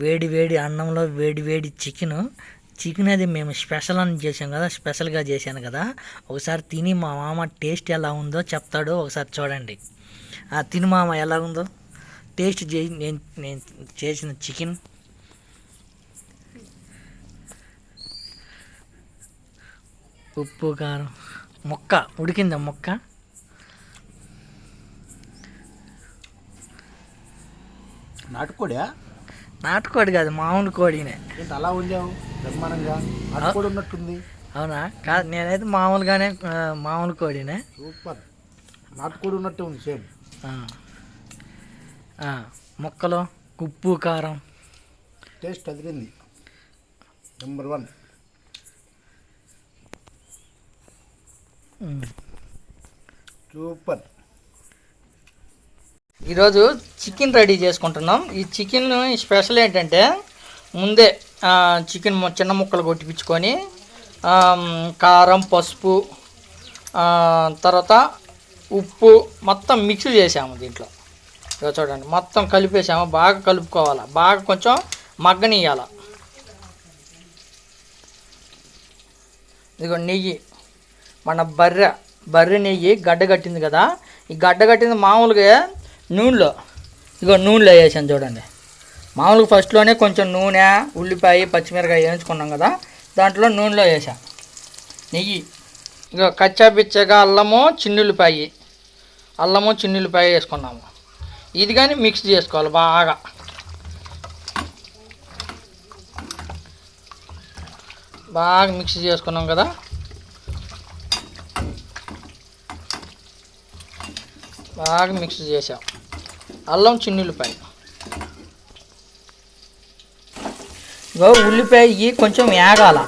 వేడి వేడి అన్నంలో వేడి వేడి చికెన్ చికెన్ అది మేము స్పెషల్ అని చేసాం కదా స్పెషల్గా చేశాను కదా. ఒకసారి తిని మా మామ టేస్ట్ ఎలా ఉందో చెప్తాడు ఒకసారి చూడండి. ఆ తిని మామ ఎలా ఉందో? టేస్ట్ చే నేను నేను చేసిన చికెన్ ఉప్పు కారం. మొక్క ఉడికిందా మొక్క? నాటుకోడా? నాటుకోడి కాదు మామూలు కోడినే. అలా వండావు? బ్రహ్మాండంగా? నాటుకోడి ఉన్నట్టుంది. అవునా? కాదు నేనైతే మామూలుగానే మామూలు కోడినే. సూపర్. నాటుకోడి ఉన్నట్టే ఉంది సేమ్. ముక్కలు ఉప్పు కారం. టేస్ట్ అదిరింది. Number one. సూపర్. ఈరోజు చికెన్ రెడీ చేసుకుంటున్నాం. ఈ చికెన్ స్పెషల్ ఏంటంటే ముందే చికెన్ చిన్న ముక్కలు కొట్టిపించుకొని కారం పసుపు తర్వాత ఉప్పు మొత్తం మిక్స్ చేసాము దీంట్లో. చూడండి మొత్తం కలిపేసాము బాగా కలుపుకోవాలి. బాగా కొంచెం మగ్గనియాల ఇదిగో నెయ్యి మన బర్రె బర్రె నెయ్యి గడ్డ కట్టింది కదా. ఈ గడ్డ కట్టింది మామూలుగా నూనెలో. ఇగో నూనెలో వేసాను చూడండి. మామూలుగా ఫస్ట్లోనే కొంచెం నూనె ఉల్లిపాయ పచ్చిమిరకాయ వేయించుకున్నాం కదా దాంట్లో నూనెలో వేసా. నెయ్యి. ఇగో కచ్చాపిచ్చగా అల్లము చిన్నుల్లిపాయి. అల్లము చిన్నుల్లిపాయ వేసుకున్నాము. ఇది కానీ మిక్స్ చేసుకోవాలి బాగా. బాగా మిక్స్ చేసుకున్నాం కదా. బాగా మిక్స్ చేసాం అల్లం చిన్నుల్లిపాయ ఇగో ఉల్లిపాయ కొంచెం వేగాల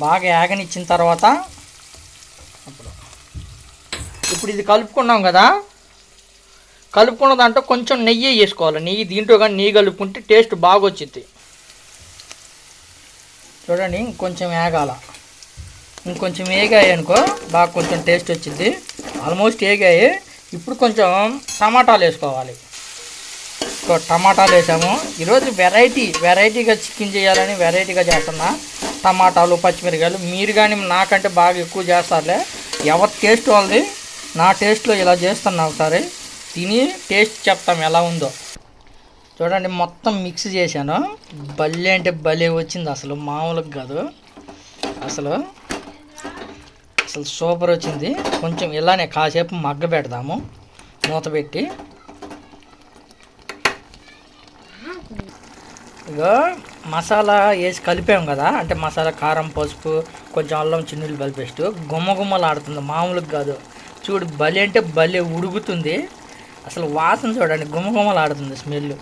బాగా ఏగనిచ్చిన తర్వాత ఇప్పుడు ఇది కలుపుకున్నాం కదా కలుపుకున్న దాంట్లో కొంచెం నెయ్యి వేసుకోవాలి. నెయ్యి దీంట్లో కానీ నెయ్యి కలుపుకుంటే టేస్ట్ బాగా వచ్చింది చూడండి ఇంకొంచెం వేగాల ఇంకొంచెం వేగాయి అనుకో బాగా కొంచెం టేస్ట్ వచ్చింది. ఆల్మోస్ట్ వేగాయి ఇప్పుడు కొంచెం టమాటాలు వేసుకోవాలి. ఇంకో టమాటాలు వేసాము. ఈరోజు వెరైటీ వెరైటీగా చికెన్ చేయాలని వెరైటీగా చేస్తున్నా. టమాటాలు పచ్చిమిరకాయలు మీరు కానీ నాకంటే బాగా ఎక్కువ చేస్తారులే. ఎవరి టేస్ట్ వాళ్ళది నా టేస్ట్లో ఇలా చేస్తున్నా ఒకసారి. తిని టేస్ట్ చెప్తాం ఎలా ఉందో. చూడండి మొత్తం మిక్స్ చేశాను. భలే అంటే భలే వచ్చింది అసలు. మామూలుగా కాదు. అసలు అసలు సూపర్ వచ్చింది. కొంచెం ఇలానే కాసేపు మగ్గ పెడదాము. మూత పెట్టి. ఇగో మసాలా వేసి కలిపాం కదా. అంటే మసాలా కారం పసుపు కొంచెం అల్లం చిన్నులు పేస్ట్. గుమ్మ గుమ్మలు ఆడుతుంది మామూలుగా కాదు. చూడు బలి అంటే భలే ఉడుకుతుంది. అసలు వాసన చూడండి గుమ్మ ఆడుతుంది స్మెల్